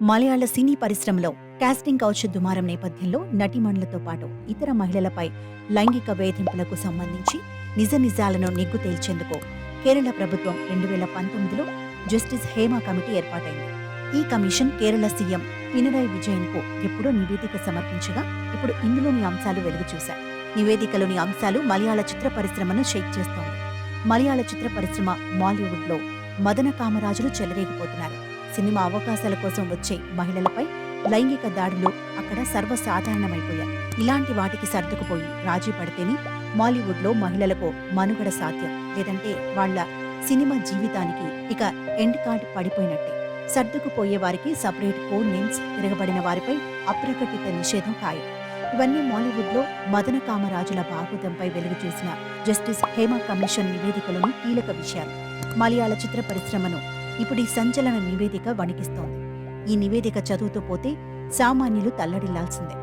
మలయాళ సినీ పరిశ్రమలో casting couch దుమారం నేపథ్యంలో నటిమణులతో పాటు ఇతర మహిళలపై లైంగిక వేధింపులకు సంబంధించి నిజ నిజాలను నిగ్గు తేల్చేందుకు కేరళ ప్రభుత్వం రెండు వేల పంతొమ్మిదిలో జస్టిస్ హేమా కమిటీ ఏర్పాటైంది. ఈ కమిషన్ కేరళ సీఎం పినరాయి విజయన్కు ఎప్పుడో నివేదిక సమర్పించగా ఇప్పుడు ఇందులోని అంశాలు వెలుగు చూశాయి నివేదికలోని అంశాలు మలయాళ చిత్ర పరిశ్రమను షేక్ చేస్తోంది. మలయాళ చిత్ర పరిశ్రమ మాలీవుడ్లో మదన కామరాజులు చెలరేగిపోతున్నారు. సినిమా అవకాశాల కోసం వచ్చే మహిళలపై లైంగిక దాడులు అక్కడ సర్వసాధారణమైపోయాయి. ఇలాంటి వాటికి సర్దుకుపోయి రాజీ పడితేనే మాలీవుడ్లో మహిళలకు మనుగడ సాధ్యం. లేదంటే వాళ్ళ సినిమా జీవితానికి ఇక ఎండ్ కార్డ్ పడిపోయినట్టే. సర్దుకుపోయే వారికి సపరేట్ కోడ్ నేమ్స్ తిరగబడిన వారిపై అప్రకటిత నిషేధం ఖాయం. ఇవన్నీ మాలీవుడ్లో మదన కామరాజుల బాగుతంపై వెలుగు చూసిన జస్టిస్ హేమ కమిషన్ నివేదికలోని కీలక విషయాలు. మలయాళ చిత్ర పరిశ్రమను ఇప్పుడు ఈ సంచలన నివేదిక వణికిస్తోంది. ఈ నివేదిక చదువుతూ పోతే సామాన్యులు తల్లడిల్లాల్సిందే.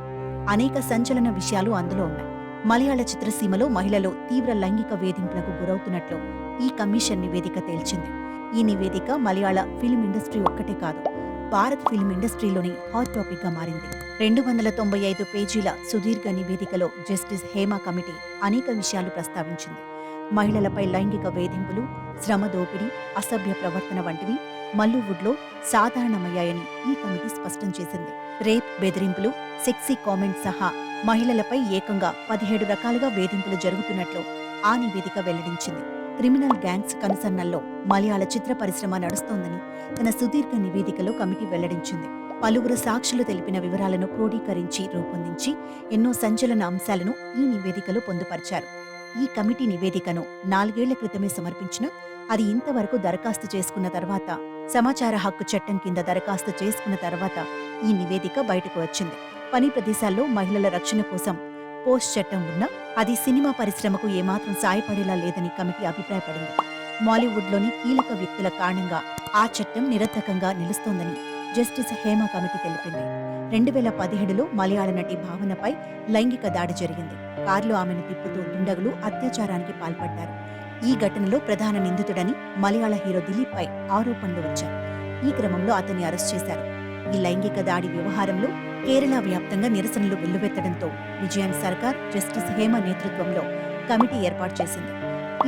అనేక సంచలన విషయాలు అందులో ఉన్నాయి. మలయాళ చిత్రసీమలో మహిళలు తీవ్ర లైంగిక వేధింపులకు గురవుతున్నట్లు ఈ కమిషన్ నివేదిక తేల్చింది. ఈ నివేదిక మలయాళ ఫిల్మ్ ఇండస్ట్రీ ఒక్కటే కాదు భారత్ ఫిల్మ్ ఇండస్ట్రీలోని హాట్ టాపిక్గా మారింది. రెండు వందల తొంభై ఐదు పేజీల సుదీర్ఘ నివేదికలో జస్టిస్ హేమా కమిటీ అనేక విషయాలు ప్రస్తావించింది. మహిళలపై లైంగిక వేధింపులు శ్రమ దోపిడీ అసభ్య ప్రవర్తన వంటివి మల్లువుడ్లో సాధారణమయ్యాయని ఈ కమిటీ స్పష్టం చేసింది. రేప్ బెదిరింపులు సెక్సీ కామెంట్ సహా మహిళలపై ఏకంగా పదిహేడు రకాలుగా వేధింపులు జరుగుతున్నట్లు ఆ నివేదిక వెల్లడించింది. క్రిమినల్ గ్యాంగ్స్ కనుసన్నల్లో మలయాళ చిత్ర పరిశ్రమ నడుస్తోందని తన సుదీర్ఘ నివేదికలో కమిటీ వెల్లడించింది. పలువురు సాక్షులు తెలిపిన వివరాలను క్రోడీకరించి రూపొందించి ఎన్నో సంచలన అంశాలను ఈ నివేదికలో పొందుపరిచారు. ఈ కమిటీ నివేదికను నాలుగేళ్ళ క్రితమే సమర్పించిన అది ఇంతవరకు దరఖాస్తు చేసుకున్న తర్వాత సమాచార హక్కు చట్టం కింద దరఖాస్తు చేసుకున్న తర్వాత ఈ నివేదిక బయటకు వచ్చింది. పని ప్రదేశాల్లో మహిళల రక్షణ కోసం పోస్ట్ చట్టం ఉన్నా అది సినిమా పరిశ్రమకు ఏమాత్రం సాయపడేలా లేదని కమిటీ అభిప్రాయపడింది. మాలీవుడ్లోని కీలక వ్యక్తుల కారణంగా ఆ చట్టం నిరర్థకంగా నిలుస్తోందని జస్టిస్ హేమా కమిటీ తెలిపింది. రెండు వేల పదిహేడులో మలయాళ నటి భావనపై లైంగిక దాడి జరిగింది. కారులో ఆమెను తిప్పుతూ దుండగులు అత్యాచారానికి పాల్పడ్డారు. ఈ ఘటనలో ప్రధాన నిందితుడని మలయాళ హీరో దిలీప్ పై ఆరోపణలు వచ్చాయి. ఈ క్రమంలో అతన్ని అరెస్ట్ చేశారు. ఈ లైంగిక దాడి వ్యవహారంలో కేరళ వ్యాప్తంగా నిరసనలు వెల్లువెత్తడంతో విజయన్ సర్కార్ జస్టిస్ హేమ నేతృత్వంలో కమిటీ ఏర్పాటు చేసింది.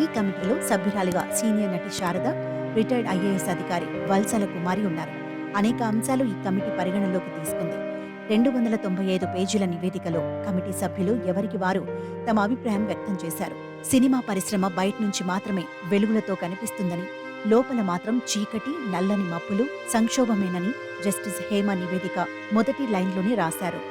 ఈ కమిటీలో సభ్యురాలిగా సీనియర్ నటి శారద రిటైర్డ్ ఐఏఎస్ అధికారి వల్సల కుమారి ఉన్నారు. అనేక అంశాలు ఈ కమిటీ పరిగణలోకి తీసుకుంది. రెండు వందల తొంభై ఐదు పేజీల నివేదికలో కమిటీ సభ్యులు ఎవరికి వారు తమ అభిప్రాయం వ్యక్తం చేశారు. సినిమా పరిశ్రమ బయట నుంచి మాత్రమే వెలుగులతో కనిపిస్తుందని లోపల మాత్రం చీకటి నల్లని మప్పులు సంక్షోభమేనని జస్టిస్ హేమ నివేదిక మొదటి లైన్లోనే రాశారు.